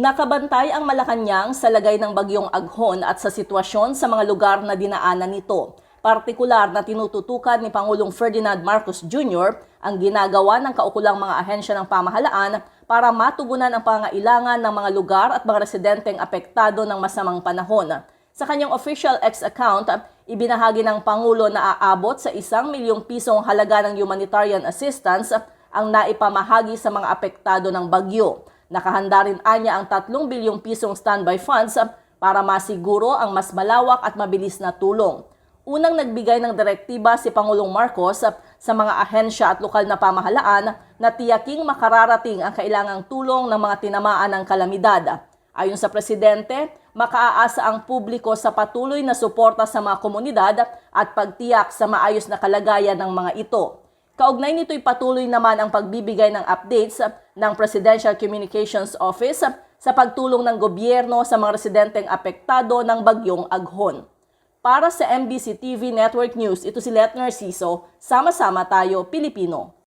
Nakabantay ang Malacanang sa lagay ng bagyong Aghon at sa sitwasyon sa mga lugar na dinaanan nito. Partikular na tinututukan ni Pangulong Ferdinand Marcos Jr. ang ginagawa ng kaukulang mga ahensya ng pamahalaan para matugunan ang pangailangan ng mga lugar at mga residenteng apektado ng masamang panahon. Sa kanyang official X account, ibinahagi ng Pangulo na aabot sa isang milyong pisong halaga ng humanitarian assistance ang naipamahagi sa mga apektado ng bagyo. Nakahanda rin anya ang 3 bilyong pisong standby funds para masiguro ang mas malawak at mabilis na tulong. Unang nagbigay ng direktiba si Pangulong Marcos sa mga ahensya at lokal na pamahalaan na tiyaking makararating ang kailangang tulong ng mga tinamaan ng kalamidad. Ayon sa presidente, makaaasa ang publiko sa patuloy na suporta sa mga komunidad at pagtiyak sa maayos na kalagayan ng mga ito. Kaugnay nito'y patuloy naman ang pagbibigay ng updates ng Presidential Communications Office sa pagtulong ng gobyerno sa mga residenteng apektado ng bagyong Aghon. Para sa MBC TV Network News, ito si Let Narciso, sama-sama tayo Pilipino.